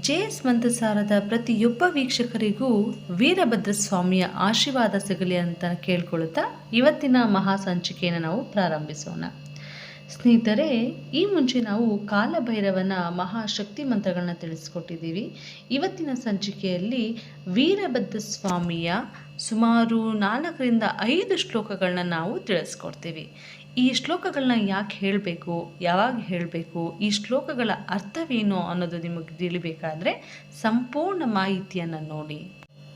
J S ಮಂತ್ರಸಾರದ ಪ್ರತಿಯೊಬ್ಬ ವೀಕ್ಷಕರಿಗೂ ವೀರಭದ್ರ ಸ್ವಾಮಿಯ ಆಶೀರ್ವಾದ ಸಿಗಲಿ ಅಂತ ಕೇಳ್ಕೊಳ್ತಾ ಇವತ್ತಿನ ಮಹಾ ಸಂಚಿಕೆಯನ್ನು ನಾವು ಪ್ರಾರಂಭಿಸೋಣ. ಸ್ನೇಹಿತರೆ, ಈ ಮುಂಚೆ ನಾವು ಕಾಲಭೈರವನ ಮಹಾಶಕ್ತಿ ಮಂತ್ರಗಳನ್ನ ತಿಳಿಸ್ಕೊಟ್ಟಿದ್ದೀವಿ. ಇವತ್ತಿನ ಸಂಚಿಕೆಯಲ್ಲಿ ವೀರಭದ್ರ ಸ್ವಾಮಿಯ ಸುಮಾರು ನಾಲ್ಕರಿಂದ ಐದು ಶ್ಲೋಕಗಳನ್ನ ನಾವು ತಿಳಿಸ್ಕೊಡ್ತೀವಿ. ಈ ಶ್ಲೋಕಗಳನ್ನ ಯಾಕೆ ಹೇಳಬೇಕು, ಯಾವಾಗ ಹೇಳಬೇಕು, ಈ ಶ್ಲೋಕಗಳ ಅರ್ಥವೇನು ಅನ್ನೋದು ನಿಮಗೆ ತಿಳಿಬೇಕಾದ್ರೆ ಸಂಪೂರ್ಣ ಮಾಹಿತಿಯನ್ನು ನೋಡಿ.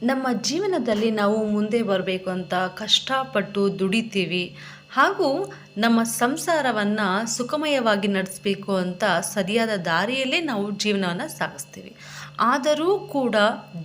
ನಮ್ಮ ಜೀವನದಲ್ಲಿ ನಾವು ಮುಂದೆ ಬರಬೇಕು ಅಂತ ಕಷ್ಟಪಟ್ಟು ದುಡಿತೀವಿ. ಹಾಗೂ ನಮ್ಮ ಸಂಸಾರವನ್ನು ಸುಖಮಯವಾಗಿ ನಡೆಸಬೇಕು ಅಂತ ಸರಿಯಾದ ದಾರಿಯಲ್ಲೇ ನಾವು ಜೀವನವನ್ನು ಸಾಗಿಸ್ತೀವಿ. ಆದರೂ ಕೂಡ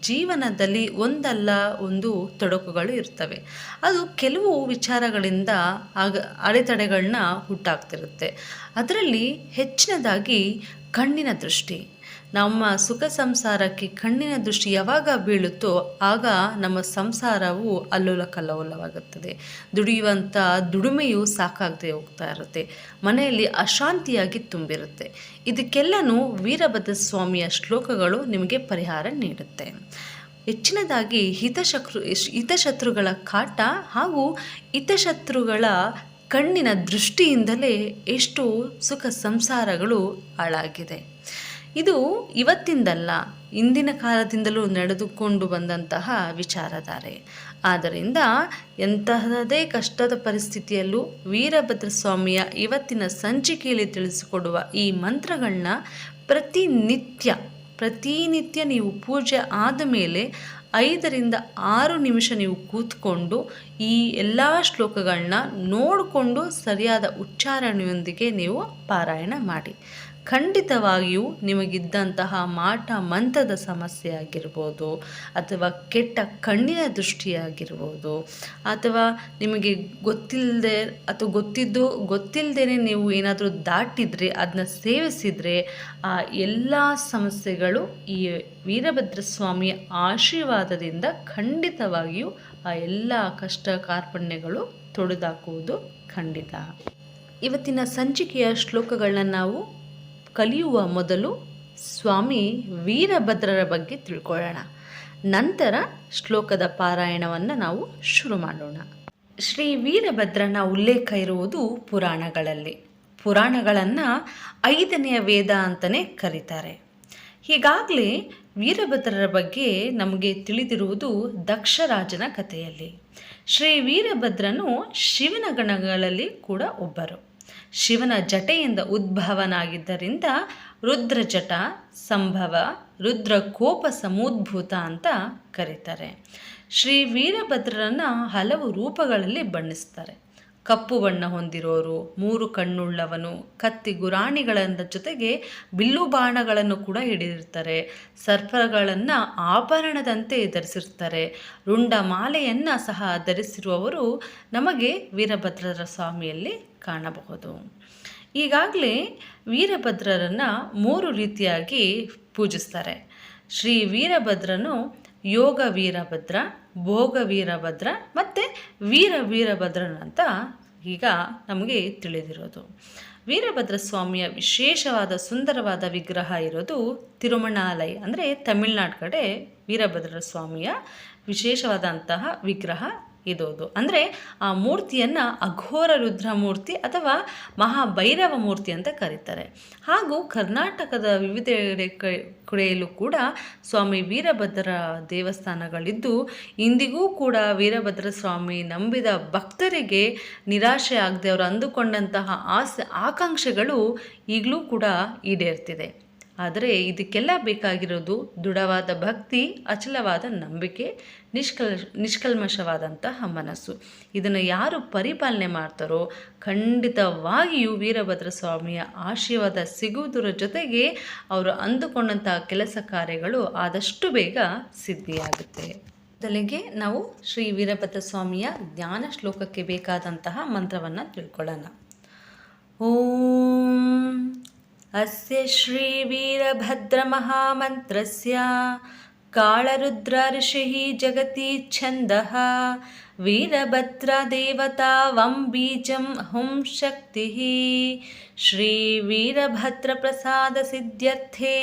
ಜೀವನದಲ್ಲಿ ಒಂದಲ್ಲ ಒಂದು ತೊಡಕುಗಳು ಇರ್ತವೆ. ಅದು ಕೆಲವು ವಿಚಾರಗಳಿಂದ ಆಗ ಅಡೆತಡೆಗಳನ್ನ ಹುಟ್ಟಾಗ್ತಿರುತ್ತೆ. ಅದರಲ್ಲಿ ಹೆಚ್ಚಿನದಾಗಿ ಕಣ್ಣಿನ ದೃಷ್ಟಿ. ನಮ್ಮ ಸುಖ ಸಂಸಾರಕ್ಕೆ ಕಣ್ಣಿನ ದೃಷ್ಟಿ ಯಾವಾಗ ಬೀಳುತ್ತೋ ಆಗ ನಮ್ಮ ಸಂಸಾರವು ಅಲ್ಲೋಲ ಕಲ್ಲೋಲವಾಗುತ್ತದೆ ದುಡಿಯುವಂಥ ದುಡಿಮೆಯು ಸಾಕಾಗದೆ ಹೋಗ್ತಾ ಇರುತ್ತೆ. ಮನೆಯಲ್ಲಿ ಅಶಾಂತಿಯಾಗಿ ತುಂಬಿರುತ್ತೆ. ಇದಕ್ಕೆಲ್ಲನೂ ವೀರಭದ್ರ ಸ್ವಾಮಿಯ ಶ್ಲೋಕಗಳು ನಿಮಗೆ ಪರಿಹಾರ ನೀಡುತ್ತೆ. ಹೆಚ್ಚಿನದಾಗಿ ಹಿತಶತ್ರು ಹಿತಶತ್ರುಗಳ ಕಾಟ ಹಾಗೂ ಹಿತಶತ್ರುಗಳ ಕಣ್ಣಿನ ದೃಷ್ಟಿಯಿಂದಲೇ ಎಷ್ಟು ಸುಖ ಸಂಸಾರಗಳು ಹಾಳಾಗಿದೆ. ಇದು ಇವತ್ತಿಂದಲ್ಲ, ಇಂದಿನ ಕಾಲದಿಂದಲೂ ನಡೆದುಕೊಂಡು ಬಂದಂತಹ ವಿಚಾರಧಾರೆ. ಆದ್ದರಿಂದ ಎಂತಹದೇ ಕಷ್ಟದ ಪರಿಸ್ಥಿತಿಯಲ್ಲೂ ವೀರಭದ್ರ ಸ್ವಾಮಿಯ ಇವತ್ತಿನ ಸಂಚಿಕೆಯಲ್ಲಿ ತಿಳಿಸಿಕೊಡುವ ಈ ಮಂತ್ರಗಳನ್ನ ಪ್ರತಿನಿತ್ಯ ಪ್ರತಿನಿತ್ಯ ನೀವು ಪೂಜೆ ಆದ ಮೇಲೆ ಐದರಿಂದ ಆರು ನಿಮಿಷ ನೀವು ಕೂತ್ಕೊಂಡು ಈ ಎಲ್ಲ ಶ್ಲೋಕಗಳನ್ನ ನೋಡಿಕೊಂಡು ಸರಿಯಾದ ಉಚ್ಚಾರಣೆಯೊಂದಿಗೆ ನೀವು ಪಾರಾಯಣ ಮಾಡಿ. ಖಂಡಿತವಾಗಿಯೂ ನಿಮಗಿದ್ದಂತಹ ಮಾಟ ಮಂತ್ರದ ಸಮಸ್ಯೆ ಆಗಿರ್ಬೋದು ಅಥವಾ ಕೆಟ್ಟ ಕಣ್ಣಿನ ದೃಷ್ಟಿಯಾಗಿರ್ಬೋದು ಅಥವಾ ನಿಮಗೆ ಗೊತ್ತಿಲ್ಲದೆ ಅಥವಾ ಗೊತ್ತಿದ್ದು ಗೊತ್ತಿಲ್ಲದೇ ನೀವು ಏನಾದರೂ ದಾಟಿದರೆ ಅದನ್ನ ಸೇವಿಸಿದರೆ ಆ ಎಲ್ಲ ಸಮಸ್ಯೆಗಳು ಈ ವೀರಭದ್ರ ಸ್ವಾಮಿಯ ಆಶೀರ್ವಾದದಿಂದ ಖಂಡಿತವಾಗಿಯೂ ಆ ಎಲ್ಲ ಕಷ್ಟ ಕಾರ್ಪಣ್ಯಗಳು ತೊಡೆದಾಕುವುದು ಖಂಡಿತ. ಇವತ್ತಿನ ಸಂಚಿಕೆಯ ಶ್ಲೋಕಗಳನ್ನ ನಾವು ಕಲಿಯುವ ಮೊದಲು ಸ್ವಾಮಿ ವೀರಭದ್ರರ ಬಗ್ಗೆ ತಿಳ್ಕೊಳ್ಳೋಣ. ನಂತರ ಶ್ಲೋಕದ ಪಾರಾಯಣವನ್ನು ನಾವು ಶುರು ಮಾಡೋಣ. ಶ್ರೀ ವೀರಭದ್ರನ ಉಲ್ಲೇಖ ಇರುವುದು ಪುರಾಣಗಳಲ್ಲಿ. ಪುರಾಣಗಳನ್ನು ಐದನೆಯ ವೇದ ಅಂತಲೇ ಕರೀತಾರೆ. ಹೀಗಾಗಲೇ ವೀರಭದ್ರರ ಬಗ್ಗೆ ನಮಗೆ ತಿಳಿದಿರುವುದು ದಕ್ಷರಾಜನ ಕಥೆಯಲ್ಲಿ. ಶ್ರೀ ವೀರಭದ್ರನು ಶಿವನ ಗಣಗಳಲ್ಲಿ ಕೂಡ ಒಬ್ಬರು. ಶಿವನ ಜಟೆಯಿಂದ ಉದ್ಭವನಾಗಿದ್ದರಿಂದ ರುದ್ರಜಟ ಸಂಭವ ರುದ್ರ ಕೋಪ ಸಮೂದ್ಭೂತ ಅಂತ ಕರೀತಾರೆ. ಶ್ರೀ ವೀರಭದ್ರರನ್ನ ಹಲವು ರೂಪಗಳಲ್ಲಿ ಬಣ್ಣಿಸ್ತಾರೆ. ಕಪ್ಪು ಬಣ್ಣ ಹೊಂದಿರೋರು, ಮೂರು ಕಣ್ಣುಳ್ಳವನು ಕತ್ತಿ ಗುರಾಣಿಗಳ ಜೊತೆಗೆ ಬಿಲ್ಲು ಬಾಣಗಳನ್ನು ಕೂಡ ಹಿಡಿದಿರ್ತಾರೆ. ಸರ್ಪಗಳನ್ನು ಆಭರಣದಂತೆ ಧರಿಸಿರ್ತಾರೆ. ರುಂಡ ಮಾಲೆಯನ್ನು ಸಹ ಧರಿಸಿರುವವರು ನಮಗೆ ವೀರಭದ್ರರ ಸ್ವಾಮಿಯಲ್ಲಿ ಕಾಣಬಹುದು. ಈಗಾಗಲೇ ವೀರಭದ್ರರನ್ನು ಮೂರು ರೀತಿಯಾಗಿ ಪೂಜಿಸ್ತಾರೆ. ಶ್ರೀ ವೀರಭದ್ರನು ಯೋಗ ವೀರಭದ್ರ, ಭೋಗ ವೀರಭದ್ರ ಮತ್ತು ವೀರ ವೀರಭದ್ರನಂತ ಈಗ ನಮಗೆ ತಿಳಿದಿರೋದು. ವೀರಭದ್ರ ಸ್ವಾಮಿಯ ವಿಶೇಷವಾದ ಸುಂದರವಾದ ವಿಗ್ರಹ ಇರೋದು ತಿರುಮಣಾಲಯ ಅಂದರೆ ತಮಿಳ್ನಾಡು ಕಡೆ ವೀರಭದ್ರ ಸ್ವಾಮಿಯ ವಿಶೇಷವಾದಂತಹ ವಿಗ್ರಹ ಇದುವುದು. ಅಂದರೆ ಆ ಮೂರ್ತಿಯನ್ನು ಅಘೋರ ರುದ್ರ ಮೂರ್ತಿ ಅಥವಾ ಮಹಾಭೈರವ ಮೂರ್ತಿ ಅಂತ ಕರೀತಾರೆ. ಹಾಗೂ ಕರ್ನಾಟಕದ ವಿವಿಧೆಡೆ ಕಡೆಯಲ್ಲೂ ಕೂಡ ಸ್ವಾಮಿ ವೀರಭದ್ರ ದೇವಸ್ಥಾನಗಳಿದ್ದು, ಇಂದಿಗೂ ಕೂಡ ವೀರಭದ್ರ ಸ್ವಾಮಿ ನಂಬಿದ ಭಕ್ತರಿಗೆ ನಿರಾಶೆ ಆಗದೆ ಅವರು ಅಂದುಕೊಂಡಂತಹ ಆಸೆ, ಆಕಾಂಕ್ಷೆಗಳು ಈಗಲೂ ಕೂಡ ಈಡೇರ್ತಿದೆ. ಆದರೆ ಇದಕ್ಕೆಲ್ಲ ಬೇಕಾಗಿರೋದು ದೃಢವಾದ ಭಕ್ತಿ, ಅಚಲವಾದ ನಂಬಿಕೆ, ನಿಷ್ಕಲ್, ನಿಷ್ಕಲ್ಮಶವಾದಂತಹ ಮನಸ್ಸು. ಇದನ್ನು ಯಾರು ಪರಿಪಾಲನೆ ಮಾಡ್ತಾರೋ ಖಂಡಿತವಾಗಿಯೂ ವೀರಭದ್ರ ಸ್ವಾಮಿಯ ಆಶೀರ್ವಾದ ಸಿಗುವುದರ ಜೊತೆಗೆ ಅವರು ಅಂದುಕೊಂಡಂತಹ ಕೆಲಸ ಕಾರ್ಯಗಳು ಆದಷ್ಟು ಬೇಗ ಸಿದ್ಧಿಯಾಗುತ್ತೆ. ಮೊದಲಿಗೆ ನಾವು ಶ್ರೀ ವೀರಭದ್ರ ಸ್ವಾಮಿಯ ಜ್ಞಾನ ಶ್ಲೋಕಕ್ಕೆ ಬೇಕಾದಂತಹ ಮಂತ್ರವನ್ನು ತಿಳ್ಕೊಳ್ಳೋಣ. ಓಂ अस्य श्रीवीरभद्रमहामन्त्रस्य काळरुद्रऋषिः जगति छन्दः वीरभद्रदेवता वं बीजं हुं शक्तिः। श्रीवीरभद्रप्रसादसिद्ध्यर्थे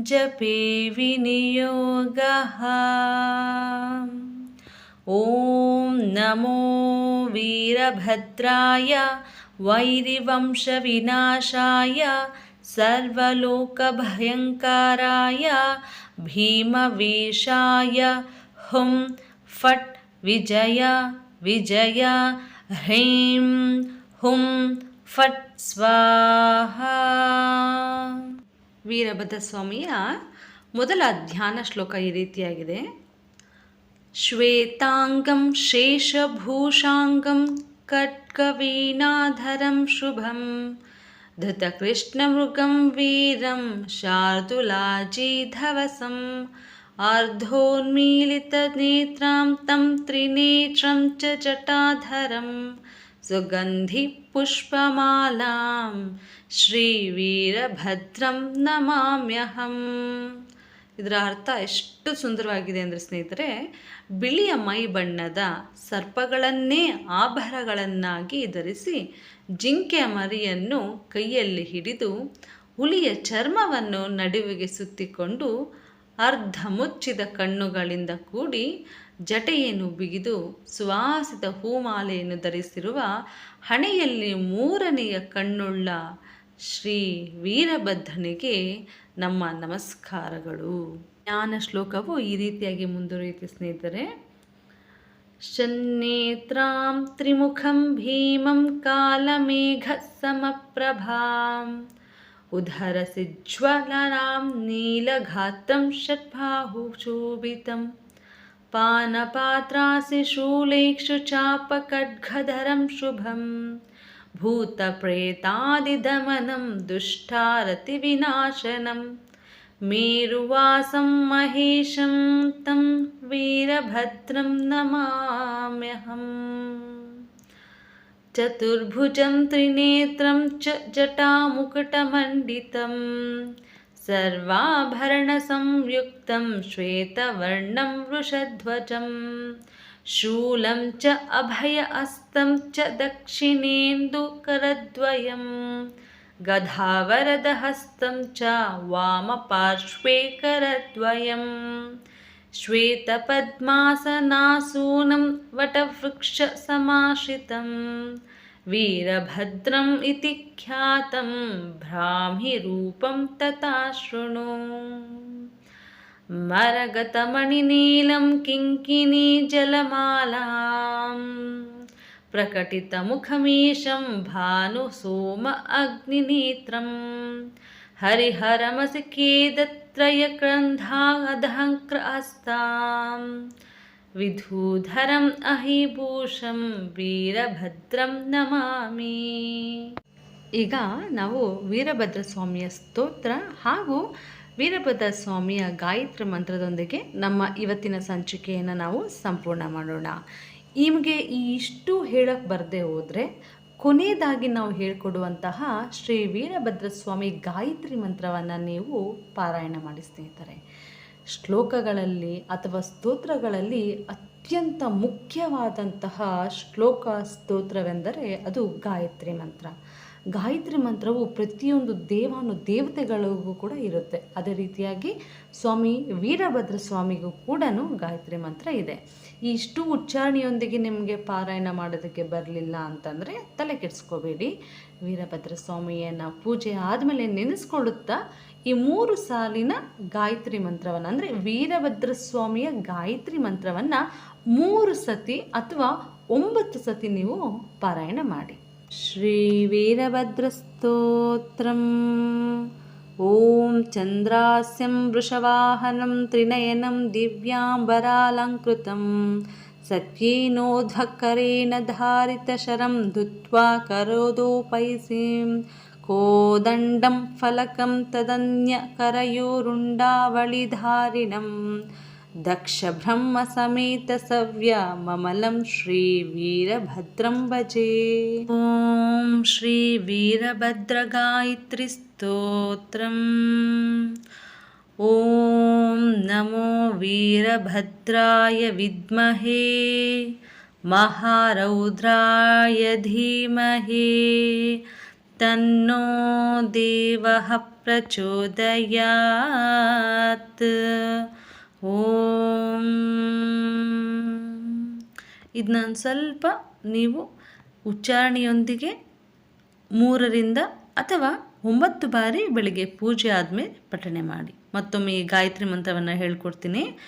जपे विनियोगः। ॐ नमो वीरभद्राय वैरिवंशविनाशाय सर्वलोकभयङ्कराय भीमवेशाय हुं फट् विजय विजय ह्रीं ಹುಂ ಫಟ್ ಸ್ವಾಹ ವೀರಭದ್ರ ಸ್ವಾಮಿಯ ಮೊದಲ ಧ್ಯಾನ ಶ್ಲೋಕ ಈ ರೀತಿಯಾಗಿದೆ ಶ್ವೇತಾಂಗಂ ಶೇಷಭೂಷಾಂಗಂ कट्कवीनाधरं शुभं। धृतकृष्णमृगं वीरं शार्दुलाजीधवसम् अर्धोन्मीलितनेत्रां तं त्रिनेत्रं च जटाधरं। सुगन्धिपुष्पमालां श्रीवीरभद्रं नमाम्यहम्। ಇದರ ಅರ್ಥ ಎಷ್ಟು ಸುಂದರವಾಗಿದೆ ಅಂದರೆ ಸ್ನೇಹಿತರೆ, ಬಿಳಿಯ ಮೈ ಬಣ್ಣದ ಸರ್ಪಗಳನ್ನೇ ಆಭರಣಗಳನ್ನಾಗಿ ಧರಿಸಿ ಜಿಂಕೆಯ ಮರಿಯನ್ನು ಕೈಯಲ್ಲಿ ಹಿಡಿದು ಹುಲಿಯ ಚರ್ಮವನ್ನು ನಡುವಿಗೆ ಸುತ್ತಿಕೊಂಡು ಅರ್ಧ ಮುಚ್ಚಿದ ಕಣ್ಣುಗಳಿಂದ ಕೂಡಿ ಜಟೆಯನ್ನು ಬಿಗಿದು ಸುವಾಸಿತ ಹೂಮಾಲೆಯನ್ನು ಧರಿಸಿರುವ ಹಣೆಯಲ್ಲಿ ಮೂರನೆಯ ಕಣ್ಣುಳ್ಳ ಶ್ರೀ ವೀರಭದ್ರನಿಗೆ ನಮ್ಮ ನಮಸ್ಕಾರಗಳು. ಜ್ಞಾನ ಶ್ಲೋಕವು ಈ ರೀತಿಯಾಗಿ ಮುಂದುವರಿಯುತ್ತೆ ಸ್ನೇಹಿತರೆ. ಶನ್ನೇತ್ರಾಂ ತ್ರಿಮುಖಂ ಭೀಮಂ ಕಾಲಮೇಘ ಸಮಪ್ರಭಾಂ. ಉದರಸಿ ಜ್ವಲರಾಂ ನೀಲಘಾತಂ ಷಟ್ಬಾಹುಶೂಭಿತಂ ಪಾನಪಾತ್ರಾಸಿ ಶೂಲೇಕ್ಷು ಚಾಪಕಡ್ಗಧರಂ ಶುಭಂ. भूतप्रेतादिदमनं दुष्टारतिविनाशनं मेरुवासं महेशं तं वीरभद्रं नमाम्यहम्। चतुर्भुजं त्रिनेत्रं च जटामुकुटमण्डितं सर्वाभरणसंयुक्तं श्वेतवर्णं वृषध्वजं शूलं च अभय अस्तं च दक्षिणेन्दुकरद्वयं गधावरदहस्तं च वामपार्श्वे करद्वयम् श्वेतपद्मासनासूनं वटवृक्षसमाश्रितं वीरभद्रम् इति ख्यातं भ्राह्मिरूपं तथा शृणु మరగతమణినీలం కింకిణీ జలమాలాం. ప్రకటితముఖమీశం భాను సోమ అగ్నినేత్రం హరిహరమసి కేదత్రయక్రంధాదహంక్ర అస్తాం విధూధరం అహిభూషం వీరభద్రం నమామి. ಈಗ ನಾವು ವೀರಭದ್ರ ಸ್ವಾಮಿಯ ಸ್ತೋತ್ರ ವೀರಭದ್ರ ಸ್ವಾಮಿಯ ಗಾಯತ್ರಿ ಮಂತ್ರದೊಂದಿಗೆ ನಮ್ಮ ಇವತ್ತಿನ ಸಂಚಿಕೆಯನ್ನು ನಾವು ಸಂಪೂರ್ಣ ಮಾಡೋಣ. ನಿಮಗೆ ಇಷ್ಟು ಹೇಳಕ್ಕೆ ಬರದೆ ಹೋದರೆ ಕೊನೆಯದಾಗಿ ನಾವು ಹೇಳಿಕೊಡುವಂತಹ ಶ್ರೀ ವೀರಭದ್ರ ಸ್ವಾಮಿ ಗಾಯತ್ರಿ ಮಂತ್ರವನ್ನು ನೀವು ಪಾರಾಯಣ ಮಾಡಿ ಸ್ನೇಹಿತರೆ. ಶ್ಲೋಕಗಳಲ್ಲಿ ಅಥವಾ ಸ್ತೋತ್ರಗಳಲ್ಲಿ ಅತ್ಯಂತ ಮುಖ್ಯವಾದಂತಹ ಶ್ಲೋಕ ಸ್ತೋತ್ರವೆಂದರೆ ಅದು ಗಾಯತ್ರಿ ಮಂತ್ರ. ಗಾಯತ್ರಿ ಮಂತ್ರವು ಪ್ರತಿಯೊಂದು ದೇವಾನು ದೇವತೆಗಳಿಗೂ ಕೂಡ ಇರುತ್ತೆ. ಅದೇ ರೀತಿಯಾಗಿ ಸ್ವಾಮಿ ವೀರಭದ್ರ ಸ್ವಾಮಿಗೂ ಕೂಡ ಗಾಯತ್ರಿ ಮಂತ್ರ ಇದೆ. ಈ ಇಷ್ಟು ಉಚ್ಚಾರಣೆಯೊಂದಿಗೆ ನಿಮಗೆ ಪಾರಾಯಣ ಮಾಡೋದಕ್ಕೆ ಬರಲಿಲ್ಲ ಅಂತಂದರೆ ತಲೆ ಕೆಡಿಸ್ಕೋಬೇಡಿ. ವೀರಭದ್ರ ಸ್ವಾಮಿಯನ್ನು ಪೂಜೆ ಆದಮೇಲೆ ನೆನೆಸ್ಕೊಳ್ಳುತ್ತಾ ಈ ಮೂರು ಸಾಲಿನ ಗಾಯತ್ರಿ ಮಂತ್ರವನ್ನು, ಅಂದರೆ ವೀರಭದ್ರ ಸ್ವಾಮಿಯ ಗಾಯತ್ರಿ ಮಂತ್ರವನ್ನು ಮೂರು ಸತಿ ಅಥವಾ ಒಂಬತ್ತು ಸತಿ ನೀವು ಪಾರಾಯಣ ಮಾಡಿ. श्रीवीरभद्रस्तोत्रम्। ॐ चन्द्रास्यं वृषवाहनं त्रिनयनं दिव्याम्बरालङ्कृतं। सत्येनोध्वकरेण धारितशरं धृत्वा करोदोपैसीं। कोदण्डं फलकं तदन्यकरयोरुण्डावलिधारिणम्। दक्षब्रह्मसमेतसव्याममलं श्रीवीरभद्रं भजे। ॐ श्रीवीरभद्रगायत्रीस्तोत्रम्। ॐ नमो वीरभद्राय विद्महे महारौद्राय धीमहे तन्नो देवः प्रचोदयात्। ಓಂ. ಇದನ್ನ ಸ್ವಲ್ಪ ನೀವು ಉಚ್ಚಾರಣೆಯೊಂದಿಗೆ ಮೂರರಿಂದ ಅಥವಾ ಒಂಬತ್ತು ಬಾರಿ ಬೆಳಿಗ್ಗೆ ಪೂಜೆ ಆದಮೇಲೆ ಪಠಣೆ ಮಾಡಿ. ಮತ್ತೊಮ್ಮೆ ಗಾಯತ್ರಿ ಮಂತ್ರವನ್ನು ಹೇಳ್ಕೊಡ್ತೀನಿ.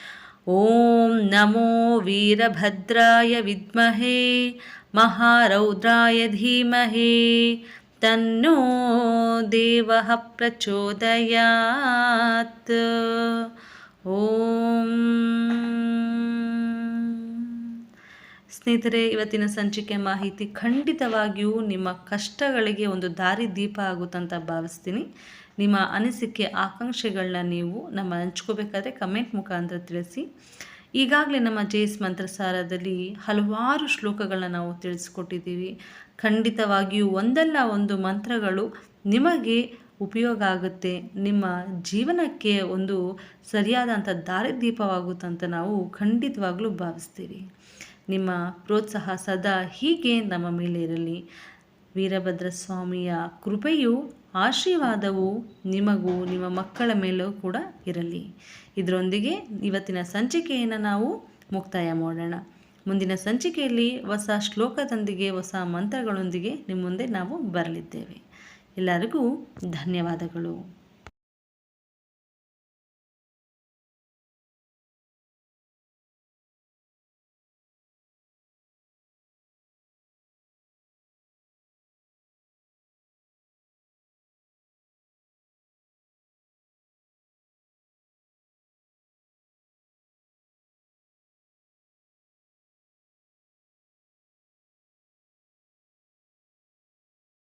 ಓಂ ನಮೋ ವೀರಭದ್ರಾಯ ವಿದ್ಮಹೇ, ಮಹಾರೌದ್ರಾಯ ಧೀಮಹೇ, ತನ್ನೋ ದೇವಃ ಪ್ರಚೋದಯಾತ್. ಓಂ. ಸ್ನೇಹಿತರೆ, ಇವತ್ತಿನ ಸಂಚಿಕೆ ಮಾಹಿತಿ ಖಂಡಿತವಾಗಿಯೂ ನಿಮ್ಮ ಕಷ್ಟಗಳಿಗೆ ಒಂದು ದಾರಿ ದೀಪ ಆಗುತ್ತಂತ ಭಾವಿಸ್ತೀನಿ. ನಿಮ್ಮ ಅನಿಸಿಕೆ ಆಕಾಂಕ್ಷೆಗಳನ್ನ ನೀವು ನಮ್ಮ ಹಂಚ್ಕೋಬೇಕಾದ್ರೆ ಕಮೆಂಟ್ ಮುಖಾಂತರ ತಿಳಿಸಿ. ಈಗಾಗಲೇ ನಮ್ಮ ಜೇಸ್ ಮಂತ್ರಸಾರದಲ್ಲಿ ಹಲವಾರು ಶ್ಲೋಕಗಳನ್ನ ನಾವು ತಿಳಿಸ್ಕೊಟ್ಟಿದ್ದೀವಿ. ಖಂಡಿತವಾಗಿಯೂ ಒಂದಲ್ಲ ಒಂದು ಮಂತ್ರಗಳು ನಿಮಗೆ ಉಪಯೋಗ ಆಗುತ್ತೆ. ನಿಮ್ಮ ಜೀವನಕ್ಕೆ ಒಂದು ಸರಿಯಾದಂಥ ದಾರಿದೀಪವಾಗುತ್ತಂತ ನಾವು ಖಂಡಿತವಾಗ್ಲೂ ಭಾವಿಸ್ತೀವಿ. ನಿಮ್ಮ ಪ್ರೋತ್ಸಾಹ ಸದಾ ಹೀಗೆ ನಮ್ಮ ಮೇಲೆ ಇರಲಿ. ವೀರಭದ್ರ ಸ್ವಾಮಿಯ ಕೃಪೆಯು ಆಶೀರ್ವಾದವು ನಿಮಗೂ ನಿಮ್ಮ ಮಕ್ಕಳ ಮೇಲೂ ಕೂಡ ಇರಲಿ. ಇದರೊಂದಿಗೆ ಇವತ್ತಿನ ಸಂಚಿಕೆಯನ್ನು ನಾವು ಮುಕ್ತಾಯ ಮಾಡೋಣ. ಮುಂದಿನ ಸಂಚಿಕೆಯಲ್ಲಿ ಹೊಸ ಶ್ಲೋಕದೊಂದಿಗೆ, ಹೊಸ ಮಂತ್ರಗಳೊಂದಿಗೆ ನಿಮ್ಮ ಮುಂದೆ ನಾವು ಬರಲಿದ್ದೇವೆ. ಎಲ್ಲರಿಗೂ ಧನ್ಯವಾದಗಳು